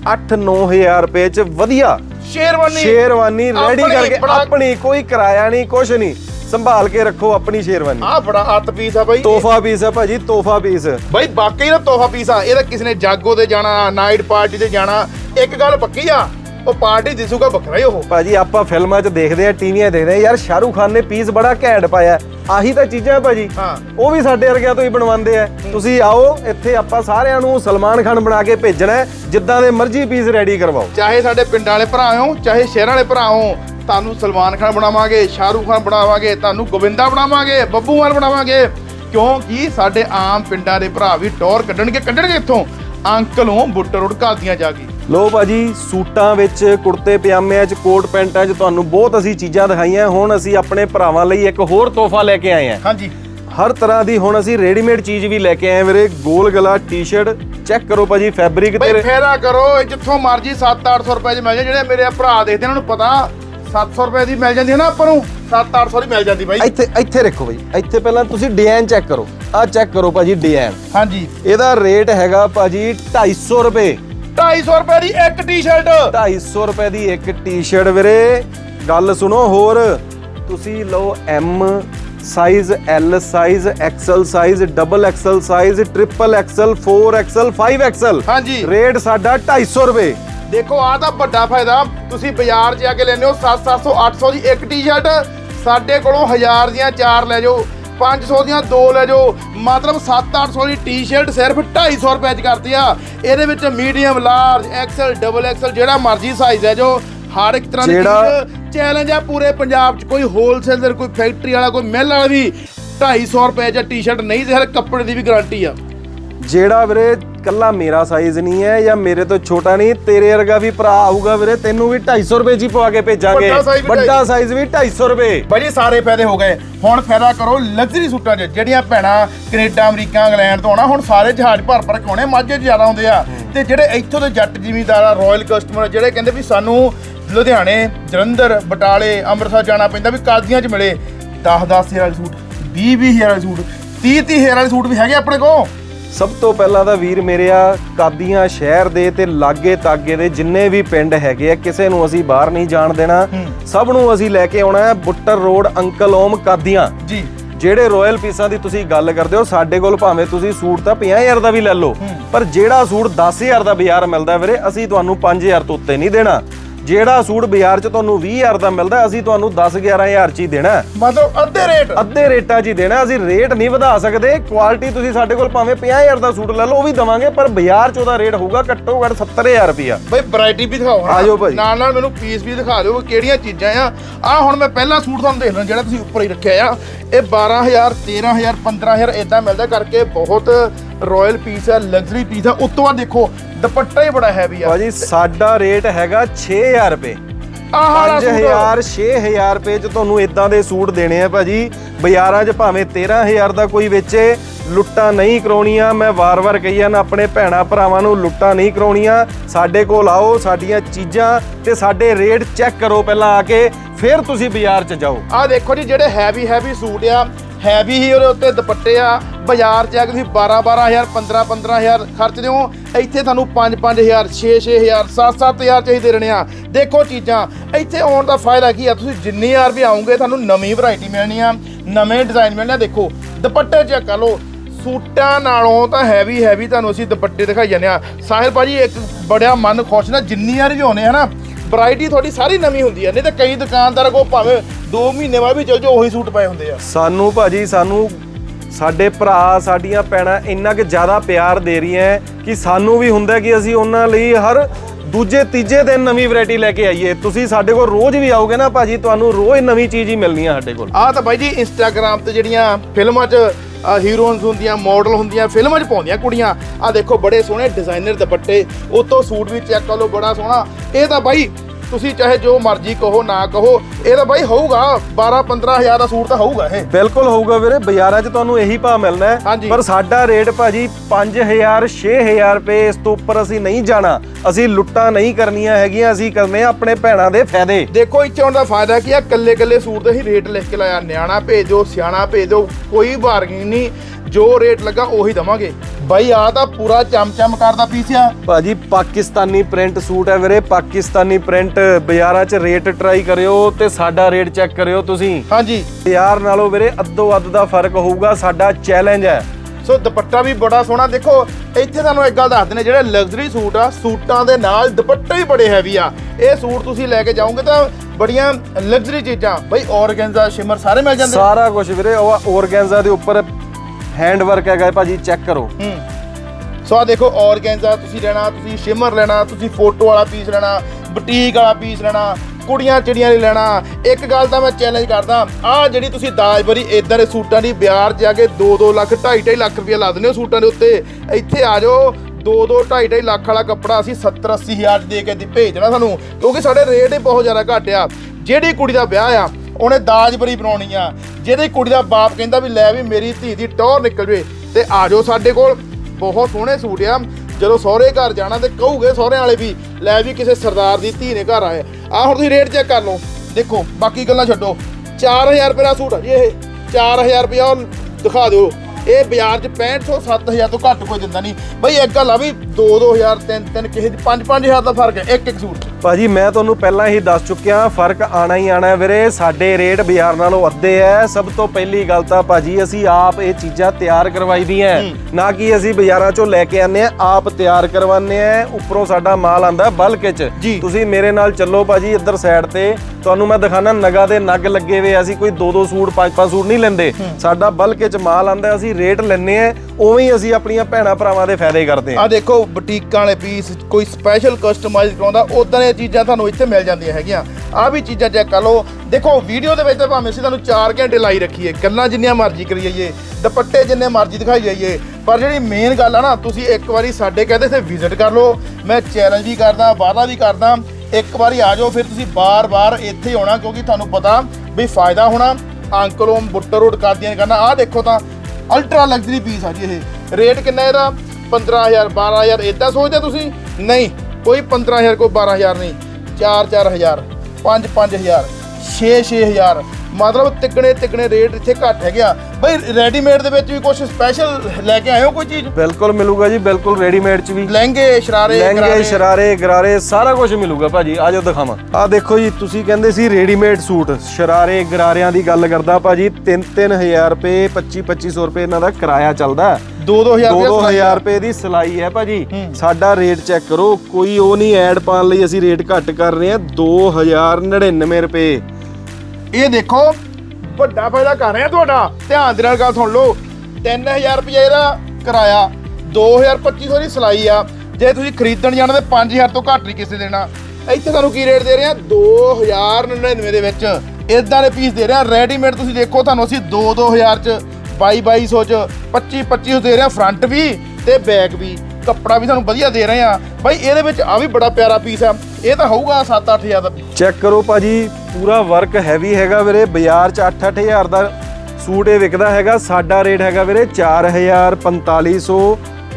8-9000 ਰੁਪਏ 'ਚ ਵਧੀਆ ਸ਼ੇਰਵਾਨੀ। ਸ਼ੇਰਵਾਨੀ ਰੈਡੀ ਆਪਣੀ ਕਰਕੇ ਆਪਣੀ ਕੋਈ ਕਿਰਾਇਆ ਨਹੀਂ ਕੁਛ ਨਹੀਂ। ਸੰਭਾਲ ਕੇ ਰੱਖੋ ਆਪਣੀ ਸ਼ੇਰਵਾਨੀ। ਆ ਬੜਾ ਹੱਥ ਪੀਸ ਆ ਬਾਈ। ਤੋਹਫਾ ਪੀਸ ਹੈ ਭਾਜੀ ਤੋਹਫਾ ਪੀਸ ਬਾਈ ਬਾਕੀ ਦਾ ਤੋਹਫਾ ਪੀਸ ਆ। ਇਹਦਾ ਕਿਸੇ ਨੇ ਜਾਗੋ ਤੇ ਜਾਣਾ ਨਾਈਟ ਪਾਰਟੀ ਤੇ ਜਾਣਾ। ਇੱਕ ਗੱਲ ਪੱਕੀ ਆ ਉਹ ਪਾਰਟੀ ਦਿਸੂਗਾ ਵੱਖਰਾ ਹੀ ਉਹ। ਭਾਜੀ ਆਪਾਂ ਫਿਲਮਾਂ 'ਚ ਦੇਖਦੇ ਆ ਟੀਵੀਆਂ ਦੇਖਦੇ ਆ ਯਾਰ ਸ਼ਾਹਰੂਖ ਖਾਨ ਨੇ ਪੀਸ ਬੜਾ ਘੈਂਟ ਪਾਇਆ ਆਹੀ ਤਾਂ ਚੀਜ਼ਾਂ ਭਾਜੀ। ਹਾਂ। ਉਹ ਵੀ ਸਾਡੇ ਵਰਗਿਆਂ ਤੋਂ ਹੀ ਬਣਵਾਉਂਦੇ ਆ। ਤੁਸੀਂ ਆਓ ਇੱਥੇ ਆਪਾਂ ਸਾਰਿਆਂ ਨੂੰ ਸਲਮਾਨ ਖਾਨ ਬਣਾ ਕੇ ਭੇਜਣਾ ਜਿੱਦਾਂ ਦੇ ਮਰਜ਼ੀ ਪੀਸ ਰੈਡੀ ਕਰਵਾਓ। ਚਾਹੇ ਸਾਡੇ ਪਿੰਡਾਂ ਵਾਲੇ ਭਰਾ ਹੋ ਚਾਹੇ ਸ਼ਹਿਰਾਂ ਵਾਲੇ ਭਰਾ ਹੋ ਤੁਹਾਨੂੰ ਸਲਮਾਨ ਖਾਨ ਬਣਾਵਾਂਗੇ ਸ਼ਾਹਰੂਖ ਖਾਨ ਬਣਾਵਾਂਗੇ ਤੁਹਾਨੂੰ ਗੋਵਿੰਦਾ ਬਣਾਵਾਂਗੇ ਬੱਬੂ ਮਾਨ ਬਣਾਵਾਂਗੇ। ਕਿਉਂਕਿ ਸਾਡੇ ਆਮ ਪਿੰਡਾਂ ਦੇ ਭਰਾ ਵੀ ਟੌਰ ਕੱਢਣਗੇ ਕੱਢਣਗੇ ਇੱਥੋਂ ਅੰਕਲ ਹੋ ਬੁੱਟਰ ਘਾਦੀਆਂ ਜਾ ਕੇ। ਲੋ ਭਾਜੀ ਸੂਟਾਂ ਵਿੱਚ ਕੁੜਤੇ ਪਜਾਮਿਆਂ 'ਚ ਕੋਟ ਪੈਂਟਾਂ 'ਚ ਤੁਹਾਨੂੰ ਬਹੁਤ ਅਸੀਂ ਚੀਜ਼ਾਂ ਦਿਖਾਈਆਂ। ਹੁਣ ਅਸੀਂ ਆਪਣੇ ਭਰਾਵਾਂ ਲਈ ਇੱਕ ਹੋਰ ਤੋਹਫਾ ਲੈ ਕੇ ਆਏ ਹਾਂ। ਹਾਂਜੀ। ਹਰ ਤਰ੍ਹਾਂ ਦੀ ਹੁਣ ਅਸੀਂ ਰੈਡੀਮੇਡ ਚੀਜ਼ ਵੀ ਲੈ ਕੇ ਆਏ ਵੀਰੇ। ਗੋਲ ਗਲਾ ਟੀ-ਸ਼ਰਟ। ਚੈੱਕ ਕਰੋ ਭਾਜੀ ਫੈਬਰਿਕ ਬਈ ਤੇ ਫੇਰਾ ਕਰੋ ਇਹ ਜਿੱਥੋਂ ਮਰਜ਼ੀ 7-800 ਰੁਪਏ 'ਚ ਮਿਲ ਜਾਏ ਜਿਹੜੇ ਮੇਰੇ ਭਰਾ ਦੇਖਦੇ ਇਹਨਾਂ ਨੂੰ ਪਤਾ 700 ਰੁਪਏ ਦੀ ਮਿਲ ਜਾਂਦੀ ਹੈ ਨਾ ਆਪਾਂ ਨੂੰ? 7-800 ਦੀ ਮਿਲ ਜਾਂਦੀ ਬਾਈ। ਇੱਥੇ ਇੱਥੇ ਰੱਖੋ ਭਾਈ ਇੱਥੇ ਪਹਿਲਾਂ ਤੁਸੀਂ ਡਿਜ਼ਾਈਨ ਚੈੱਕ ਕਰੋ। ਆਹ ਚੈੱਕ ਕਰੋ ਭਾਜੀ ਡਿਜ਼ਾਈਨ ਹਾਂਜੀ। ਇਹਦਾ ਰੇਟ ਹੈਗਾ ਭਾਜੀ 250 ਰੁਪਏ। 250 ਰੁਪਏ ਦੀ ਇੱਕ ਟੀ-ਸ਼ਰਟ 250 ਰੁਪਏ ਦੀ ਇੱਕ ਟੀ-ਸ਼ਰਟ ਵੀਰੇ। ਗੱਲ ਸੁਣੋ ਹੋਰ। ਤੁਸੀਂ ਲਓ M size L size XL size double XL size triple XL 4 XL 5 XL ਹਾਂਜੀ। ਰੇਟ ਸਾਡਾ 250 ਰੁਪਏ। ਦੇਖੋ ਆ ਤਾਂ ਵੱਡਾ ਫਾਇਦਾ। ਤੁਸੀਂ ਬਾਜ਼ਾਰ 'ਚ ਜਾ ਕੇ ਲੈਂਦੇ ਹੋ 7-700 800 ਦੀ ਇੱਕ ਟੀ-ਸ਼ਰਟ ਸਾਡੇ ਕੋਲੋਂ 1000 ਦੀਆਂ ਚਾਰ ਲੈ ਜਾਓ 500 ਦੀਆਂ ਦੋ ਲੈ ਜਾਓ। ਮਤਲਬ 7-800 ਦੀ ਟੀ-ਸ਼ਰਟ ਸਿਰਫ 250 ਰੁਪਏ 'ਚ ਕਰਤੀ ਆ। ਇਹਦੇ ਵਿੱਚ medium large XL double XL ਜਿਹੜਾ ਮਰਜ਼ੀ ਸਾਈਜ਼ ਹੈ ਜੋ ਹਰ ਇੱਕ ਤਰ੍ਹਾਂ ਦੀ ਚੈਲੰਜ ਆ ਪੂਰੇ ਪੰਜਾਬ 'ਚ। ਕੋਈ ਹੋਲਸੇਲਰ ਕੋਈ ਫੈਕਟਰੀ ਵਾਲਾ ਕੋਈ ਮਿਲ ਵਾਲਾ ਵੀ 250 ਰੁਪਏ 'ਚ ਟੀ-ਸ਼ਰਟ ਨਹੀਂ ਤੇ ਹਰ ਕੱਪੜੇ ਦੀ ਵੀ ਗਾਰੰਟੀ ਆ। ਜਿਹੜਾ ਵੀਰੇ ਕੱਲਾ ਮੇਰਾ ਸਾਈਜ਼ ਨਹੀਂ ਹੈ ਜਾਂ ਮੇਰੇ ਤੋਂ ਛੋਟਾ ਨਹੀਂ ਤੇਰੇ ਵਰਗਾ ਵੀ ਭਰਾ ਆਊਗਾ ਵੀਰੇ ਤੈਨੂੰ ਵੀ 250 ਰੁਪਏ ਹੀ ਪਵਾ ਕੇ ਭੇਜਾਂਗੇ। ਵੱਡਾ size ਵੀ ਵੱਡਾ ਸਾਈਜ਼ ਵੀ 250 ਰੁਪਏ। ਭਾਜੀ ਸਾਰੇ ਫਾਇਦੇ ਹੋ ਗਏ। ਹੁਣ ਫਾਇਦਾ ਕਰੋ ਲਗਜ਼ਰੀ ਸੂਟਾਂ 'ਚ। ਜਿਹੜੀਆਂ ਭੈਣਾਂ ਕੈਨੇਡਾ ਅਮਰੀਕਾ ਇੰਗਲੈਂਡ ਤੋਂ ਆਉਣਾ ਹੁਣ ਸਾਰੇ ਜਹਾਜ਼ ਭਰ ਭਰ ਕੇ ਆਉਣੇ ਮਾਝੇ 'ਚ ਜ਼ਿਆਦਾ ਆਉਂਦੇ ਆ। ਤੇ ਜਿਹੜੇ ਇੱਥੋਂ ਦੇ ਜੱਟ ਜ਼ਿਮੀਂਦਾਰ ਆ ਰਾਇਲ ਕਸਟਮਰ ਜਿਹੜੇ ਕਹਿੰਦੇ ਵੀ ਸਾਨੂੰ ਲੁਧਿਆਣੇ ਜਲੰਧਰ ਬਟਾਲੇ ਅੰਮ੍ਰਿਤਸਰ ਜਾਣਾ ਪੈਂਦਾ ਵੀ ਕਾਦੀਆਂ 'ਚ ਮਿਲੇ। 10 10 ਹਜ਼ਾਰ ਵਾਲੇ ਸੂਟ 20 20 ਹਜ਼ਾਰ ਵਾਲੇ ਸੂਟ 30 30 ਹਜ਼ਾਰ ਵਾਲੇ ਸੂਟ ਵੀ ਹੈਗੇ ਆਪਣੇ ਕੋਲ। ਸਭ ਤੋਂ ਪਹਿਲਾਂ ਤਾਂ ਵੀਰ ਮੇਰਿਆ ਕਾਦੀਆਂ ਸ਼ਹਿਰ ਦੇ ਤੇ ਲਾਗੇ ਤਾਗੇ ਦੇ ਜਿੰਨੇ ਵੀ ਪਿੰਡ ਹੈਗੇ ਆ ਕਿਸੇ ਨੂੰ ਅਸੀਂ ਬਾਹਰ ਨਹੀਂ ਜਾਣ ਦੇਣਾ। ਸਭ ਨੂੰ ਅਸੀਂ ਲੈ ਕੇ ਆਉਣਾ ਹੈ ਬੁੱਟਰ ਰੋਡ ਅੰਕਲ ਓਮ ਕਾਦੀਆਂ। ਜੀ। ਜਿਹੜੇ ਰਾਇਲ ਪੀਸਾਂ ਦੀ ਤੁਸੀਂ ਗੱਲ ਕਰਦੇ ਹੋ ਸਾਡੇ ਕੋਲ ਭਾਵੇਂ ਤੁਸੀਂ ਸੂਟ ਤਾਂ 50000 ਦਾ ਵੀ ਲੈ ਲਓ ਪਰ ਜਿਹੜਾ ਸੂਟ 10000 ਦਾ ਬਾਜ਼ਾਰ ਮਿਲਦਾ ਵੀਰੇ ਅਸੀਂ ਤੁਹਾਨੂੰ 5000 ਤੋਂ ਉੱਤੇ ਨਹੀਂ ਦੇਣਾ। ਜਿਹੜਾ ਸੂਟ ਬਾਜ਼ਾਰ 'ਚ ਤੁਹਾਨੂੰ 20000 ਦਾ ਮਿਲਦਾ ਅਸੀਂ ਤੁਹਾਨੂੰ 10 11000 'ਚ ਹੀ ਦੇਣਾ। ਮਤਲਬ ਅੱਧੇ ਰੇਟ ਅੱਧੇ ਰੇਟਾਂ 'ਚ ਹੀ ਦੇਣਾ ਅਸੀਂ ਰੇਟ ਨਹੀਂ ਵਧਾ ਸਕਦੇ ਕੁਆਲਿਟੀ ਤੁਸੀਂ ਸਾਡੇ ਕੋਲ ਭਾਵੇਂ 50000 ਦਾ ਸੂਟ ਲੈ ਲਓ ਉਹ ਵੀ ਦਵਾਂਗੇ ਪਰ ਬਾਜ਼ਾਰ 'ਚ ਉਹਦਾ ਰੇਟ ਹੋਊਗਾ ਘੱਟੋ ਘੱਟ 70000 ਰੁਪਿਆ ਬਈ ਵੈਰਾਈਟੀ ਵੀ ਦਿਖਾਓ ਨਾ। ਆ ਜਾਓ ਭਾਈ। ਨਾਲ ਨਾਲ ਮੈਨੂੰ ਪੀਸ ਵੀ ਦਿਖਾ ਦਿਓ ਕਿ ਕਿਹੜੀਆਂ ਚੀਜ਼ਾਂ ਆ ਆ ਹੁਣ ਮੈਂ ਪਹਿਲਾ ਸੂਟ ਤੁਹਾਨੂੰ ਦੇਖ ਜਿਹੜਾ ਤੁਸੀਂ ਉੱਪਰ ਹੀ ਰੱਖਿਆ ਆ ਇਹ 12000 13000 15000 ਇਦਾਂ ਮਿਲਦਾ ਕਰਕੇ ਬਹੁਤ ਰਾਇਲ ਪੀਸ ਆ ਲਗਜ਼ਰੀ ਪੀਸ ਆ ਉੱਤੋਂ ਆ ਦੇਖੋ ਦੁਪੱਟਾ ਹੀ ਬੜਾ ਹੈਵੀ ਆ। ਭਾਜੀ ਸਾਡਾ ਰੇਟ ਹੈਗਾ 6000 ਰੁਪਏ। ਆਹ ਵਾਲਾ ਸੂਟ। 5000 6000 ਰੁਪਏ 'ਚ ਤੁਹਾਨੂੰ ਇਦਾਂ ਦੇ ਸੂਟ ਦੇਣੇ ਆ ਭਾਜੀ। ਬਾਜ਼ਾਰਾਂ 'ਚ ਭਾਵੇਂ 13000 ਦਾ ਕੋਈ ਵੇਚੇ ਲੁੱਟਾਂ ਨਹੀਂ ਕਰਾਉਣੀਆਂ। ਮੈਂ ਵਾਰ-ਵਾਰ ਕਹੀ ਜਾਂਦਾ ਆਪਣੇ ਭੈਣਾ ਭਰਾਵਾਂ ਨੂੰ ਲੁੱਟਾਂ ਨਹੀਂ ਕਰਾਉਣੀਆਂ। ਸਾਡੇ ਕੋਲ ਆਓ ਸਾਡੀਆਂ ਚੀਜ਼ਾਂ ਤੇ ਸਾਡੇ ਰੇਟ ਚੈੱਕ ਕਰੋ ਪਹਿਲਾਂ ਆ ਕੇ ਫਿਰ ਤੁਸੀਂ ਬਾਜ਼ਾਰ 'ਚ ਜਾਓ। ਆ ਦੇਖੋ ਜੀ ਜਿਹੜੇ ਹੈਵੀ ਹੈਵੀ ਸੂਟ ਆ ਹੈਵੀ ਹੀ ਉਹਦੇ ਉੱਤੇ ਦੁਪੱਟੇ ਆ। ਬਾਜ਼ਾਰ 'ਚ ਆ ਕੇ ਤੁਸੀਂ 12 12000 15 15000 ਖਰਚਦੇ ਹੋ। ਇੱਥੇ ਤੁਹਾਨੂੰ 5 5000 6 6000 7 7000 ਚ ਹੀ ਦੇ ਰਹੇ ਆ। ਦੇਖੋ ਚੀਜ਼ਾਂ, ਇੱਥੇ ਆਉਣ ਦਾ ਫਾਇਦਾ ਕੀ ਆ? ਤੁਸੀਂ ਜਿੰਨੀ ਵਾਰ ਵੀ ਆਉਂਗੇ, ਤੁਹਾਨੂੰ ਨਵੀਂ ਵੈਰਾਈਟੀ ਮਿਲਣੀ ਆ। ਨਵੇਂ ਡਿਜ਼ਾਈਨ ਮਿਲਣੇ ਆ। ਦੇਖੋ, ਦੁਪੱਟੇ ਚੈੱਕ ਕਰ ਲਓ, ਸੂਟਾਂ ਨਾਲੋਂ ਤਾਂ ਹੈਵੀ ਹੈਵੀ ਤੁਹਾਨੂੰ ਅਸੀਂ ਦੁਪੱਟੇ ਦਿਖਾਈ ਜਾਂਦੇ ਆ। ਸਾਹਿਲ ਭਾਜੀ, ਇੱਕ ਬੜਿਆ ਮਨ ਖੁਸ਼ ਨਾ, ਜਿੰਨੀ ਵਾਰ ਵੀ ਆਉਨੇ ਹਨਾ? ਵੈਰਾਈਟੀ ਤੁਹਾਡੀ ਸਾਰੀ ਨਵੀਂ ਹੁੰਦੀ ਆ ਨਹੀਂ ਤਾਂ ਕਈ ਦੁਕਾਨਦਾਰ ਕੋ ਭਾਵੇਂ 2 ਮਹੀਨੇ ਬਾਅਦ ਵੀ ਚਲ ਜਾਓ ਉਹੀ ਸੂਟ ਪਏ ਹੁੰਦੇ ਆ। ਸਾਨੂੰ ਭਾਜੀ ਸਾਨੂੰ ਸਾਡੇ ਭਰਾ ਸਾਡੀਆਂ ਭੈਣਾਂ ਇੰਨਾ ਕਿ ਜ਼ਿਆਦਾ ਪਿਆਰ ਦੇ ਰਹੀਆਂ ਹੈ ਕਿ ਸਾਨੂੰ ਵੀ ਹੁੰਦਾ ਕਿ ਅਸੀਂ ਉਹਨਾਂ ਲਈ ਹਰ ਦੂਜੇ ਤੀਜੇ ਦਿਨ ਨਵੀਂ ਵੈਰਾਈਟੀ ਲੈ ਕੇ ਆਈਏ। ਤੁਸੀਂ ਸਾਡੇ ਕੋਲ ਰੋਜ਼ ਵੀ ਆਓਗੇ ਨਾ ਭਾਜੀ ਤੁਹਾਨੂੰ ਰੋਜ਼ ਨਵੀਂ ਚੀਜ਼ ਹੀ ਮਿਲਣੀ ਆ ਸਾਡੇ ਕੋਲ। ਆਹ ਤਾਂ ਬਾਈ ਜੀ ਇੰਸਟਾਗ੍ਰam ਤੇ ਜਿਹੜੀਆਂ ਫਿਲਮਾਂ 'ਚ ਹੀਰੋਇਨਸ ਹੁੰਦੀਆਂ ਮਾਡਲ ਹੁੰਦੀਆਂ ਫਿਲਮਾਂ 'ਚ ਪਾਉਂਦੀਆਂ ਕੁੜੀਆਂ। ਆਹ ਦੇਖੋ ਬੜੇ ਸੋਹਣੇ ਡਿਜ਼ਾਈਨਰ ਦੁਪੱਟੇ ਉਤੋਂ ਸੂਟ ਵੀ ਚੈੱਕ ਕਰ ਲਓ ਬੜਾ ਸੋਹਣਾ। ਇਹ ਤਾਂ ਬਾਈ ਤੁਸੀਂ ਚਾਹੇ ਜੋ ਮਰਜ਼ੀ ਕਹੋ ਨਾ ਕਹੋ ਇਹ ਤਾਂ ਬਾਈ ਹੋਊਗਾ 12 15000 ਦਾ ਸੂਟ ਤਾਂ ਹੋਊਗਾ ਇਹ। ਬਿਲਕੁਲ ਹੋਊਗਾ ਵੀਰੇ ਬਾਜ਼ਾਰਾਂ 'ਚ ਤੁਹਾਨੂੰ ਇਹੀ ਭਾਅ ਮਿਲਣਾ ਹੈ। ਪਰ ਸਾਡਾ ਰੇਟ ਭਾਜੀ 5000 6000 ਰੁਪਏ ਇਸ ਤੋਂ ਉੱਪਰ ਅਸੀਂ ਨਹੀਂ ਜਾਣਾ। ਅਸੀਂ ਲੁੱਟਾਂ ਨਹੀਂ ਕਰਨੀਆਂ ਹੈਗੀਆਂ ਅਸੀਂ ਕਰਨੇ ਆਪਣੇ ਭੈਣਾਂ ਦੇ ਫਾਇਦੇ। ਦੇਖੋ ਇੱਥੇ ਦਾ ਫਾਇਦਾ ਕੀ ਆ? ਕੱਲੇ ਕੱਲੇ ਸੂਟ ਦੇ ਹੀ ਰੇਟ ਲਿਖ ਕੇ ਲਾਇਆ। ਨਿਆਣਾ ਭੇਜ ਸਿਆਣਾ ਭੇਜ ਕੋਈ ਬਾਰਗਿੰਗ ਨਹੀਂ। ਜੋ ਰੇਟ ਲੱਗਾ ਉਹੀ ਦਵਾਂਗੇ। ਬਾਈ ਆ ਤਾਂ ਪੂਰਾ ਚਮਚਮ ਕਰਦਾ ਪੀਸ ਆ। ਭਾਜੀ ਪਾਕਿਸਤਾਨੀ ਪ੍ਰਿੰਟ ਸੂਟ ਹੈ ਵੀਰੇ ਪਾਕਿਸਤਾਨੀ ਪ੍ਰਿੰਟ ਬਾਜ਼ਾਰਾਂ 'ਚ ਰੇਟ ਟਰਾਈ ਕਰਿਓ ਤੇ ਸਾਡਾ ਰੇਟ ਚੈੱਕ ਕਰਿਓ ਤੁਸੀਂ। ਹਾਂਜੀ। ਬਾਜ਼ਾਰ ਨਾਲੋਂ ਵੀਰੇ ਅੱਧੋ ਅੱਧ ਦਾ ਫ਼ਰਕ ਹੋਊਗਾ ਸਾਡਾ ਚੈਲੰਜ ਹੈ। ਸੋ ਦੁਪੱਟਾ ਵੀ ਬੜਾ ਸੋਹਣਾ। ਦੇਖੋ ਇੱਥੇ ਤੁਹਾਨੂੰ ਇੱਕ ਗੱਲ ਦੱਸ ਦਿੰਦੇ ਜਿਹੜੇ ਲਗਜ਼ਰੀ ਸੂਟ ਆ ਸੂਟਾਂ ਦੇ ਨਾਲ ਦੁਪੱਟੇ ਵੀ ਬੜੇ ਹੈਵੀ ਆ। ਇਹ ਸੂਟ ਤੁਸੀਂ ਲੈ ਕੇ ਜਾਓਗੇ ਤਾਂ ਬੜੀਆਂ ਲਗਜ਼ਰੀ ਚੀਜ਼ਾਂ ਬਈ ਔਰਗੈਂਜ਼ਾ ਸ਼ਿਮਰ ਸਾਰੇ ਮਿਲ ਜਾਂਦੇ ਸਾਰਾ ਕੁਝ ਵੀਰੇ ਉਹ ਔਰਗੈਂਜ਼ਾ ਦੇ ਉੱਪਰ ਹੈਂਡ ਵਰਕ ਹੈਗਾ ਹੈ ਭਾਜੀ ਚੈੱਕ ਕਰੋ। ਹੂੰ। ਸੋ ਆ ਦੇਖੋ ਔਰਗੈਂਜ਼ਾ ਤੁਸੀਂ ਲੈਣਾ ਤੁਸੀਂ ਸ਼ਿਮਰ ਲੈਣਾ ਤੁਸੀਂ ਫੋਟੋ ਵਾਲਾ ਪੀਸ ਲੈਣਾ ਬੁਟੀਕ ਵਾਲਾ ਪੀਸ ਲੈਣਾ, ਕੁੜੀਆਂ ਚਿੜੀਆਂ ਲਈ ਲੈਣਾ। ਇੱਕ ਗੱਲ ਤਾਂ ਮੈਂ ਚੈਲੰਜ ਕਰਦਾ ਆ ਜਿਹੜੀ ਤੁਸੀਂ ਦਾਜਬਰੀ ਇਦਾਂ ਦੇ ਸੂਟਾਂ ਦੀ ਬਿਆਰ ਜਾ ਕੇ 2-2 ਲੱਖ 2.5 ਲੱਖ ਰੁਪਏ ਲਾ ਦਿੰਦੇ ਹੋ ਸੂਟਾਂ ਦੇ ਉੱਤੇ। ਇੱਥੇ ਆ ਜਾਓ 2-2 2.5 ਲੱਖ ਵਾਲਾ ਕੱਪੜਾ ਅਸੀਂ 70-80 ਹਜ਼ਾਰ ਦੇ ਕੇ ਦੀ ਭੇਜਣਾ ਸਾਨੂੰ, ਕਿਉਂਕਿ ਸਾਡੇ ਰੇਟ ਹੀ ਬਹੁਤ ਜ਼ਿਆਦਾ ਘੱਟ ਆ। ਜਿਹੜੀ ਕੁੜੀ ਦਾ ਵਿਆਹ ਆ, ਉਹਨੇ ਦਾਜਬਰੀ ਬਣਾਉਣੀ ਆ। ਜਿਹਦੀ ਕੁੜੀ ਦਾ ਬਾਪ ਕਹਿੰਦਾ ਵੀ ਲੈ ਵੀ ਮੇਰੀ ਧੀ ਦੀ ਟੌਰ ਨਿਕਲ ਜਵੇ, ਤੇ ਆ ਜਾਓ ਸਾਡੇ ਕੋਲ। ਬਹੁਤ ਸੋਹਣੇ ਸੂਟ ਆ। ਜਦੋਂ ਸਹੁਰੇ ਘਰ ਜਾਣਾ ਤੇ ਕਹੂਗੇ ਸਹੁਰਿਆਂ ਵਾਲੇ ਵੀ, ਲੈ ਵੀ ਕਿਸੇ ਸਰਦਾਰ ਦੀ ਧੀ ਨੇ ਘਰ ਆਏ। ਆ ਹੁਣ ਤੁਸੀਂ ਰੇਟ ਚੈੱਕ ਕਰ ਲਓ। ਦੇਖੋ, ਬਾਕੀ ਗੱਲਾਂ ਛੱਡੋ। 4000 ਰੁਪਏ ਦਾ ਸੂਟ ਆ ਜੀ ਇਹ। 4000 ਰੁਪਏ ਉਹ ਦਿਖਾ ਦਿਓ। ਇਹ ਬਾਜ਼ਾਰ 'ਚ 6500 7000 ਤੋਂ ਘੱਟ ਕੋਈ ਦਿੰਦਾ ਨਹੀਂ। ਬਈ ਇੱਕ ਗੱਲ ਆ ਵੀ 2 2000 3 3 ਕਿਸੇ ਦੀ 5 5000 ਦਾ ਫ਼ਰਕ ਹੈ। ਇੱਕ ਇੱਕ ਸੂਟ ਭਾਜੀ ਮੈਂ ਤੁਹਾਨੂੰ ਪਹਿਲਾਂ ਹੀ ਦੱਸ ਚੁੱਕਿਆ ਫ਼ਰਕ ਆਣਾ ਹੀ ਆਣਾ ਵੀਰੇ। ਸਾਡੇ ਰੇਟ ਬਾਜ਼ਾਰ ਨਾਲੋਂ ਅੱਧੇ ਐ ਸਭ ਤੋਂ ਪਹਿਲੀ ਗੱਲ ਤਾਂ ਭਾਜੀ ਅਸੀਂ ਆਪ ਇਹ ਚੀਜ਼ਾਂ ਤਿਆਰ ਕਰਵਾਈ ਦੀਆਂ। ਨਾ ਕਿ ਅਸੀਂ ਬਾਜ਼ਾਰਾਂ ਚੋਂ ਲੈ ਕੇ ਆਨੇ ਆ ਆਪ ਤਿਆਰ ਕਰਵਾਉਂਦੇ ਆ ਉੱਪਰੋਂ ਸਾਡਾ ਮਾਲ ਆਂਦਾ ਬਲਕ ਚ। ਤੁਸੀਂ ਮੇਰੇ ਨਾਲ ਚੱਲੋ ਭਾਜੀ ਇੱਧਰ ਸਾਈਡ ਤੇ। ਤੁਹਾਨੂੰ ਮੈਂ ਦਿਖਾਣਾ ਨਗਾ ਦੇ ਨਗ ਲੱਗੇ ਹੋਏ। ਅਸੀਂ ਕੋਈ ਦੋ ਦੋ ਸੂਟ ਪੰਜ ਪੰਜ ਸੂਟ ਨਹੀਂ ਲੈਂਦੇ। ਸਾਡਾ ਬਲਕ ਚ ਮਾਲ ਆਂਦਾ ਅਸੀਂ ਰੇਟ ਲੈਨੇ ਆ ਉਵੇਂ ਹੀ ਅਸੀਂ ਆਪਣੀਆਂ ਭੈਣਾਂ ਭਰਾਵਾਂ ਦੇ ਫਾਇਦੇ ਕਰਦੇ ਆ ਆ ਦੇਖੋ, ਬੁਟੀਕਾਂ ਵਾਲੇ ਪੀਸ ਕੋਈ ਸਪੈਸ਼ਲ ਕਸਟਮਾਈਜ਼ ਕਰਾਉਂਦਾ ਉਦਾਂ ਦੀਆਂ ਚੀਜ਼ਾਂ ਤੁਹਾਨੂੰ ਇੱਥੇ ਮਿਲ ਜਾਂਦੀਆਂ ਹੈਗੀਆਂ। ਆ ਵੀ ਚੀਜ਼ਾਂ ਚੈੱਕ ਕਰ ਲਓ। ਦੇਖੋ ਵੀਡੀਓ ਦੇ ਵਿੱਚ ਤਾਂ ਭਾਵੇਂ ਅਸੀਂ ਤੁਹਾਨੂੰ 4 ਘੰਟੇ ਲਾਈ ਰੱਖੀਏ, ਗੱਲਾਂ ਜਿੰਨੀਆਂ ਮਰਜ਼ੀ ਕਰੀ ਜਾਈਏ, ਦੁਪੱਟੇ ਜਿੰਨੇ ਮਰਜ਼ੀ ਦਿਖਾਈ ਜਾਈਏ, ਪਰ ਜਿਹੜੀ ਮੇਨ ਗੱਲ ਆ ਨਾ, ਤੁਸੀਂ ਇੱਕ ਵਾਰੀ ਸਾਡੇ ਕਹਿੰਦੇ ਤੇ ਵਿਜ਼ਿਟ ਕਰ ਲਓ। ਮੈਂ ਚੈਲੰਜ ਵੀ ਕਰਦਾ, ਵਾਅਦਾ ਵੀ ਕਰਦਾ। ਇੱਕ ਵਾਰੀ ਆ ਜਾਓ, ਫਿਰ ਤੁਸੀਂ ਬਾਰ-ਬਾਰ ਇੱਥੇ ਆਉਣਾ, ਕਿਉਂਕਿ ਤੁਹਾਨੂੰ ਪਤਾ ਵੀ ਫਾਇਦਾ ਹੋਣਾ। ਅੰਕਲੋਂ ਬੁੱਟਰ ਰੋਡ ਕਰਦੀਆਂ ਕਰਨਾ। ਆਹ ਦੇਖੋ ਤਾਂ ਅਲਟਰਾ ਲਗਜ਼ਰੀ ਪੀਸ ਆ ਜੀ ਇਹ। ਰੇਟ ਕਿੰਨਾ ਇਹਦਾ? 15000 12000 ਇਦਾਂ ਸੋਚਦੇ ਤੁਸੀਂ? ਨਹੀਂ, ਕੋਈ 15000 ਕੋਈ 12000 ਨਹੀਂ। 4 4000 5 5000 6 6000 ਮਤਲਬ ਤਿੱਕਣੇ ਤਿੱਕਣੇ ਰੇਟ ਇੱਥੇ ਘੱਟ ਹੈਗੇ ਆ। ਬਈ ਰੈਡੀਮੇਡ ਦੇ ਵਿੱਚ ਵੀ ਕੁਝ ਸਪੈਸ਼ਲ ਲੈ ਕੇ ਆਏ ਹੋ ਕੋਈ ਚੀਜ਼? ਬਿਲਕੁਲ ਮਿਲੂਗਾ ਜੀ ਬਿਲਕੁਲ ਰੈਡੀਮੇਡ ਚ ਵੀ। ਲਹਿੰਗੇ ਸ਼ਰਾਰੇ ਲਹਿੰਗੇ। ਸ਼ਰਾਰੇ ਗਰਾਰੇ ਸਾਰਾ ਕੁਝ ਮਿਲੂਗਾ ਭਾਜੀ। ਆਜੋ ਦਿਖਾਵਾਂ। ਆ ਦੇਖੋ ਜੀ ਤੁਸੀਂ ਕਹਿੰਦੇ ਸੀ ਰੈਡੀਮੇਡ ਸੂਟ। ਸ਼ਰਾਰੇ ਗਰਾਰਿਆਂ ਦੀ ਗੱਲ ਕਰਦਾ ਭਾਜੀ 3-3000 ਰੁਪਏ 25-2500 ਰੁਪਏ ਇਹਨਾਂ ਦਾ ਕਿਰਾਇਆ ਚੱਲਦਾ। ਦੋ ਦੋ ਹਜ਼ਾਰ ਰੁਪਇਆ ਸਿਲਾਈ 2-2000 ਆ। ਰੁਪਏ ਦੀ ਸਿਲਾਈ ਹੈ ਭਾਜੀ। ਸਾਡਾ ਰੇਟ ਚੈੱਕ ਕਰੋ ਕੋਈ ਉਹ ਨਹੀਂ ਐਡ ਪਾਉਣ ਲਈ ਅਸੀਂ ਰੇਟ ਘੱਟ ਕਰ ਰਹੇ ਹਾਂ 2099 ਰੁਪਏ। ਇਹ ਦੇਖੋ, ਵੱਡਾ ਫਾਇਦਾ ਕਰ ਰਿਹਾ ਤੁਹਾਡਾ। ਧਿਆਨ ਦੇ ਨਾਲ ਗੱਲ ਸੁਣ ਲਓ। 3000 ਰੁਪਏ ਇਹਦਾ ਕਿਰਾਇਆ 2250 ਦੀ ਸਿਲਾਈ ਆ। ਜੇ ਤੁਸੀਂ ਖਰੀਦਣ ਜਾਣਾ ਤੇ 5000 ਤੋਂ ਘੱਟ ਨਹੀਂ ਕਿਸੇ ਦੇਣਾ। ਇੱਥੇ ਤੁਹਾਨੂੰ ਕੀ ਰੇਟ ਦੇ ਰਹੇ ਆ? 2099 ਦੇ ਵਿੱਚ। ਇਦਾਂ ਦੇ ਪੀਸ ਦੇ ਰਹੇ ਆ। ਰੈਡੀਮੇਡ ਤੁਸੀਂ ਦੇਖੋ, ਤੁਹਾਨੂੰ ਅਸੀਂ 2 2000 ਚ 22 2200 ਚ 25 2500 ਦੇ ਰਹੇ ਆ। ਫਰੰਟ ਵੀ ਤੇ ਬੈਕ ਵੀ। ਕੱਪੜਾ ਵੀ ਤੁਹਾਨੂੰ ਵਧੀਆ ਦੇ ਰਹੇ ਆ। ਬਾਈ, ਇਹਦੇ ਵਿੱਚ ਆ ਵੀ ਬੜਾ ਪਿਆਰਾ ਪੀਸ ਆ। ਇਹ ਤਾਂ ਹੋਊਗਾ 7-8000 ਦਾ ਚੈੱਕ ਕਰੋ ਭਾਜੀ। ਪੂਰਾ ਵਰਕ ਹੈਵੀ ਹੈਗਾ ਵੀਰੇ, ਬਾਜ਼ਾਰ 'ਚ 8-8000 ਦਾ ਸੂਟ ਇਹ ਵਿਕਦਾ ਹੈਗਾ, ਸਾਡਾ ਰੇਟ ਹੈਗਾ ਵੀਰੇ 4000 4500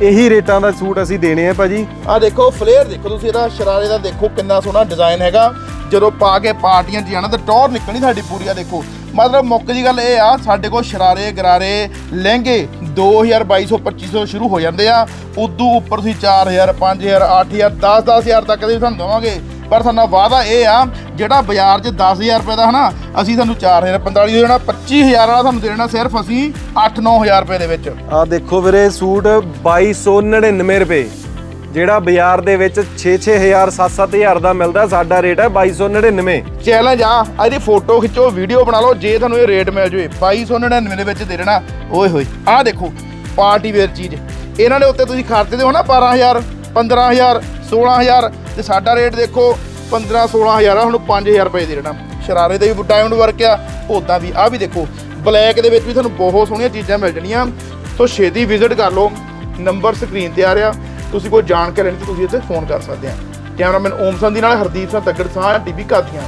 ਇਹੀ ਰੇਟਾਂ ਦਾ ਸੂਟ ਅਸੀਂ ਦੇਣੇ ਆ ਭਾਜੀ। ਆ ਦੇਖੋ, ਫਲੇਅਰ ਦੇਖੋ ਤੁਸੀਂ ਇਹਦਾ, ਸ਼ਰਾਰੇ ਦਾ ਦੇਖੋ ਕਿੰਨਾ ਸੋਹਣਾ ਡਿਜ਼ਾਈਨ ਹੈਗਾ। ਜਦੋਂ ਪਾ ਕੇ ਪਾਰਟੀਆਂ 'ਚ ਜਾਣਾ ਤਾਂ ਟੌਰ ਨਿਕਲਣੀ ਸਾਡੀ ਪੂਰੀ, ਆ ਦੇਖੋ। ਮਤਲਬ ਮੁੱਕ ਦੀ ਗੱਲ ਇਹ ਆ, ਸਾਡੇ ਕੋਲ ਸ਼ਰਾਰੇ, ਗਰਾਰੇ, ਲਹਿੰਗੇ 2000 2200 2500 ਸ਼ੁਰੂ ਹੋ ਜਾਂਦੇ ਆ। ਉਦੋਂ ਉੱਪਰ ਤੁਸੀਂ 4000 5000 8000 10 10000 ਤੱਕ ਦੇ ਤੁਹਾਨੂੰ ਦੇਵਾਂਗੇ। ਪਰ ਸਾਡਾ ਵਾਅਦਾ ਇਹ ਆ ਜਿਹੜਾ ਬਾਜ਼ਾਰ 'ਚ 10000 ਰੁਪਏ ਦਾ ਹਨਾ ਅਸੀਂ ਤੁਹਾਨੂੰ 4000 4500 ਦੇਣਾ 25000 ਵਾਲਾ ਤੁਹਾਨੂੰ ਦੇਣਾ ਸਿਰਫ ਅਸੀਂ 8-9000 ਰੁਪਏ ਦੇ ਵਿੱਚ। ਆ ਦੇਖੋ ਵੀਰੇ ਸੂਟ 2299 ਰੁਪਏ। ਜਿਹੜਾ ਬਾਜ਼ਾਰ ਦੇ ਵਿੱਚ 6-6000 7-7000 ਦਾ ਮਿਲਦਾ ਸਾਡਾ ਰੇਟ ਹੈ 2299 ਚੈਲੰਜ ਆ ਇਹਦੀ ਫੋਟੋ ਖਿੱਚੋ ਵੀਡੀਓ ਬਣਾ ਲਓ ਜੇ ਤੁਹਾਨੂੰ ਇਹ ਰੇਟ ਮਿਲ ਜਵੇ 2299 ਦੇ ਵਿੱਚ ਦੇ ਦੇਣਾ। ਓਏ ਹੋਏ ਆਹ ਦੇਖੋ ਪਾਰਟੀ ਵੇਅਰ ਚੀਜ਼। ਇਹਨਾਂ ਦੇ ਉੱਤੇ ਤੁਸੀਂ ਖਰਚਦੇ ਹੋ ਨਾ 12000 15000 16000 ਤੇ ਸਾਡਾ ਰੇਟ ਦੇਖੋ 15 16000 ਆ ਹੁਣ 5000 ਰੁਪਏ ਦੇ ਦੇਣਾ ਸ਼ਰਾਰੇ ਦੇ ਵੀ ਡਾਇਮੰਡ ਵਰਕ ਆ ਉਦਾਂ ਵੀ ਆ ਵੀ ਦੇਖੋ, ਬਲੈਕ ਦੇ ਵਿੱਚ ਵੀ ਤੁਹਾਨੂੰ ਬਹੁਤ ਸੋਹਣੀਆਂ ਚੀਜ਼ਾਂ ਮਿਲ ਜਾਣੀਆਂ। ਸੋ ਛੇਤੀ ਵਿਜ਼ਿਟ ਕਰ ਲਓ ਨੰਬਰ ਸਕਰੀਨ ਤੇ ਆ ਰਿਹਾ। ਤੁਸੀਂ ਕੋਈ ਜਾਣਕਾਰੀ ਲੈਣੀ ਤਾਂ ਤੁਸੀਂ ਇੱਥੇ ਫੋਨ ਕਰ ਸਕਦੇ ਆ। ਕੈਮਰਾਮੈਨ ਓਮ ਸੰਧੀ ਨਾਲ ਹਰਦੀਪ ਸਿੰਘ ਤੱਗੜ ਸਾਹ ਟੀਵੀ ਕਾਦੀਆਂ